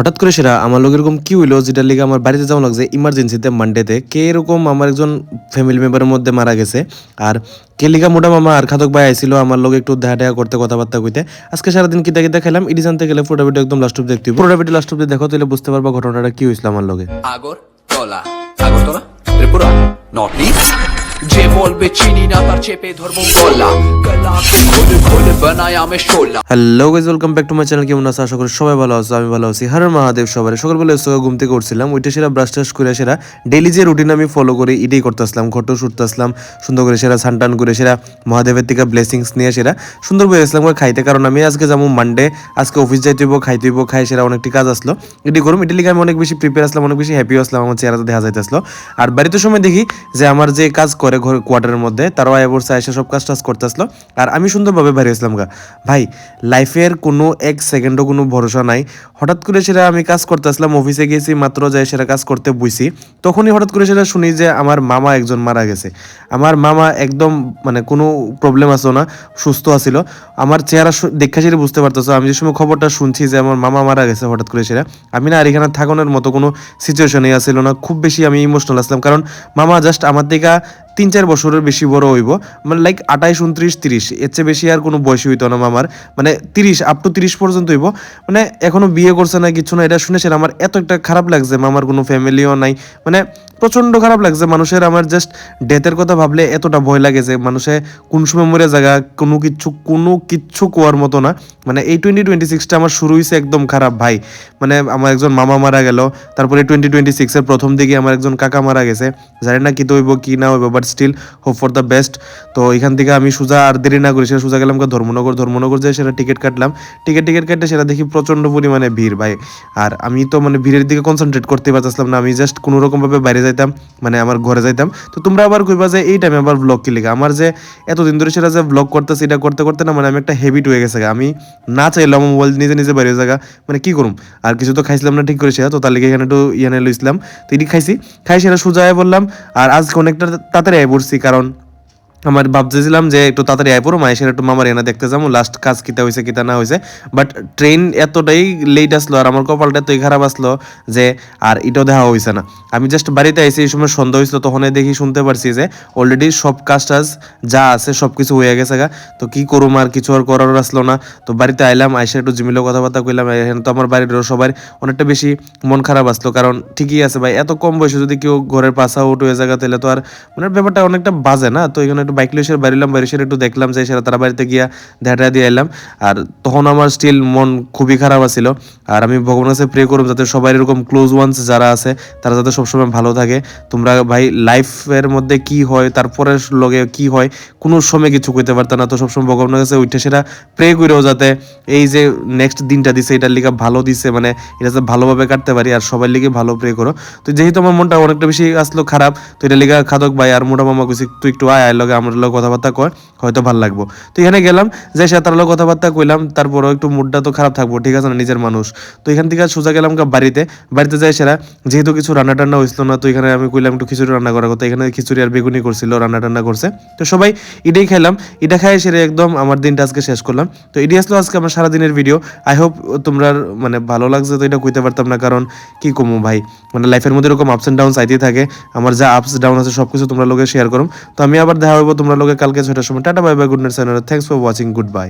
হঠাৎ করে সেরা আমার লোক এরকম কি হইল, যেটার লিগে আমার বাড়িতে যাওয়া লাগছে ইমার্জেন্সিতে মানডেতে কে এরকম আমার একজন ফ্যামিলি মেম্বারের মধ্যে মারা গেছে, আর কে লিগা মোটা মামা আর খাতক ভাই আইছিল, আমার লোক একটু দেখা টেহা করতে, কথাবার্তা কইতে। আজকে সারাদিন কিতা কিতা খেলাম ইডি জানতে গেলে পুরোটা ভিডিও একদম লাস্ট অব দেখতে। পুরোটা ভিডিও লাস্ট অব দেখো, তাহলে বুঝতে পারবা ঘটনাটা কি হয়েছিল আমার লগে আগরতলা। আগরতলা? ত্রিপুরা? নর্থ ইস্ট যে বলবে চিনি না, তার চেপে ধরবো গলা hello guys welcome back to my channel কেমন আশা করি সবাই ভালো আছে, আমি ভালো আছি। মহাদেব এসে ঘুম থেকে উঠছিলাম ওইটা সেরা ব্রাশ টাশ করে, সেরা ডেইলি যে রুটিন আমি ফলো এটাই ঘটো সুন্দর করে সেরা সানটান করে, সেরা মহাদেবের থেকে ব্লেসিংস নিয়ে সেরা সুন্দর করে আসলাম করে খাইতে। কারণ আমি আজকে যাব মানডে আজকে অফিস যাইতে হইব, খাইতে হইব, খাই সেরা অনেকটি কাজ আসলো। এটি করুম, এটি লিগে আমি অনেক বেশি প্রিপেয়ার আসলাম, অনেক বেশি হ্যাপি আসলাম, আমার চেহারাতে দেখা যাইতে আসলো আর বাড়িতে সময় দেখি যে আমার যে কাজ করে ঘর কোয়ার্টারের মধ্যে, তারাও আয় বসে এসে সব কাজ টাজ করতে আসলো আর আমি সুন্দরভাবে বাইরে আসলাম গা। ভাই লাইফের কোনো এক সেকেন্ডও কোনো ভরসা নাই। হঠাৎ করে সেটা আমি কাজ করতে আসলাম অফিসে গেছি, মাত্র যাই সেটা কাজ করতে বুঝছি তখনই হঠাৎ করে সেটা শুনি যে আমার মামা একজন মারা গেছে। আমার মামা একদম মানে কোনো প্রবলেম আসলো না, সুস্থ আছিল। আমার চেহারা দেখা সেটা বুঝতে পারতেছো আমি যে সময় খবরটা শুনছি যে আমার মামা মারা গেছে হঠাৎ করে সেটা, আমি না আর এখানে থাকানোর মতো কোনো সিচুয়েশনই আসছিল না। খুব বেশি আমি ইমোশনাল আসলাম। কারণ মামা জাস্ট আমার থেকে তিন চার বছরের বেশি বড় হইব। মানে লাইক আঠাইশ উনত্রিশ তিরিশ, এর চেয়ে বেশি আর কোনো বয়স হইতো না আমার। মানে তিরিশ আপ টু তিরিশ পর্যন্ত হইব। মানে এখনও বিয়ে করছে না, কিছু না, এটা শুনেছেন আমার এত একটা খারাপ লাগছে, মামার কোনো ফ্যামিলিও নাই। মানে প্রচণ্ড খারাপ লাগছে। মানুষের আমার জাস্ট ডেথের কথা ভাবলে এতটা ভয় লাগে যে মানুষে কোন সময় মরে জায়গা কোনো কিচ্ছু কোনো কিচ্ছু কোয়ার মতো না। মানে এই টোয়েন্টি টোয়েন্টি সিক্সটা আমার শুরু হয়েছে একদম খারাপ ভাই। মানে আমার একজন মামা মারা গেল, তারপরে টোয়েন্টি টোয়েন্টি সিক্সের প্রথম দিকে আমার একজন কাকা মারা গেছে। জানি না কি তো হইব, কি না হইব but still hope for the best তো এখান থেকে আমি সোজা আর দেরি না করি, সেটা সোজা গেলাম ধর্মনগর। ধর্মনগর যে সেটা টিকিট কাটলাম। টিকিট টিকিট কাটতে সেটা দেখি প্রচণ্ড পরিমাণে ভিড় ভাই। আর আমি তো মানে ভিড়ের দিকে কনসেন্ট্রেট করতে পারতেছিলাম না। আমি জাস্ট কোনো রকম ভাবে বাইরে যাইতাম মানে আমার ঘরে যাইতাম। তো তোমরা আবার কইবা যে এই টাইমে আবার ব্লগ কি লেগে? আমার যে এতদিন ধরে সেটা যে ব্লগ করতেছি, এটা করতে করতে না মানে আমি একটা হেবিট হয়ে গেছে আমি না চাইলাম মোবাইল নিজে নিজে বাইরে জায়গা মানে কি করুম? আর কিছু তো খাইছিলাম না ঠিক করে সেটা, তো তার লিখে এখানে একটু ইয়ানে লইছিলাম তো এটি খাইছি, খাই সেটা সোজা বললাম, আর আজকে অনেকটা তাড়াতাড়ি আয় পড়ছি, কারণ আমার ভাবতেছিলাম যে একটু তাড়াতাড়ি আয় পড়ো, মায়ের একটু মামার এনে দেখতে যাব লাস্ট কাজ কিতা হয়েছে কিতা না হয়েছে বাট ট্রেন এতটাই লেট আসলো আর আমার কপালটা এতই খারাপ আসলো যে আর এটাও দেখা হয়েছে না। আমি জাস্ট বাড়িতে আইসি এই সময় সন্ধ্যা হয়েছিল তখন দেখি শুনতে পারছি যে অলরেডি সব কাজ টাজ যা আছে সব কিছু হয়ে গেছে গা। তো কি করুম আর কিছু আর করার আসলো না। তো বাড়িতে আইলাম, আইসে একটু জিমিলো কথাবার্তা কইলাম এখানে তো আমার বাড়ির সবাই অনেকটা বেশি মন খারাপ আসলো, কারণ ঠিকই আছে ভাই, এত কম বয়সে যদি কেউ ঘরের পাশা উঠে হয়ে জায়গা, তাহলে তো আর মানে ব্যাপারটা অনেকটা বাজে না। তো এখানে একটু বাইক লিসের বাড়িলাম বাড়ি সেটা একটু দেখলাম যে সেটা তারা বাড়িতে গিয়া দেখা দিয়ে এলাম আর তখন আমার স্টিল মন খুবই খারাপ আছিল। আর আমি ভগবানের কাছে প্রে করব যাতে সবাই এরকম ক্লোজ ওয়ান্স যারা আছে, তারা যাতে সবসময় ভালো থাকে। তোমরা ভাই লাইফের মধ্যে কি হয় তারপরে লগে কি হয়, কোনো সময় কিছু কইতে পারতো না। তো সবসময় ভগবানের কাছে উঠে সেটা প্রে করেও যাতে এই যে নেক্সট দিনটা দিছে, এটার লিগে ভালো দিছে মানে এটা যাতে ভালোভাবে কাটতে পারি। আর সবার লিগে ভালো প্রে করো। তো যেহেতু আমার মনটা অনেকটা বেশি আসলো খারাপ, তো এটা লিগা খাদক ভাই আর মোটা কইছি, তুই একটু আয় আয় লগে আমার লগে কথাবার্তা কর হয়তো ভালো লাগবো। তো এখানে গেলাম যে সে তার লগে কথাবার্তা কইলাম, তারপরও একটু মুডটা তো খারাপ থাকব, ঠিক আছে না, নিজের মানুষ। তো এখান থেকে সোজা গেলাম বাড়িতে বাড়িতে যাই সেরা, যেহেতু কিছু রান্না টান্না হয়েছিল না, তো এখানে আমি কইলাম একটু খিচুড়ি রান্না করার কথা, এখানে খিচুড়ি আর বেগুনি করছিল রান্না টান্না করছে। তো সবাই এটাই খেলাম এটা খাই সেরে একদম আমার দিনটা আজকে শেষ করলাম। তো এটি আসলো আজকে আমার সারাদিনের ভিডিও আই হোপ তোমরা মানে ভালো লাগছে তো এটা কইতে পারতাম না, কারণ কি কমু ভাই? মানে লাইফের মধ্যে এরকম আপস এন্ড ডাউন আইতেই থাকে, আমার যা আপস ডাউন আছে সব কিছু তোমরা লোকে শেয়ার করো। তো আমি আবার দেখা হব তোমরা লোকে। কালকে ছয়টার সময় tata bye bye good night thanks for watching good bye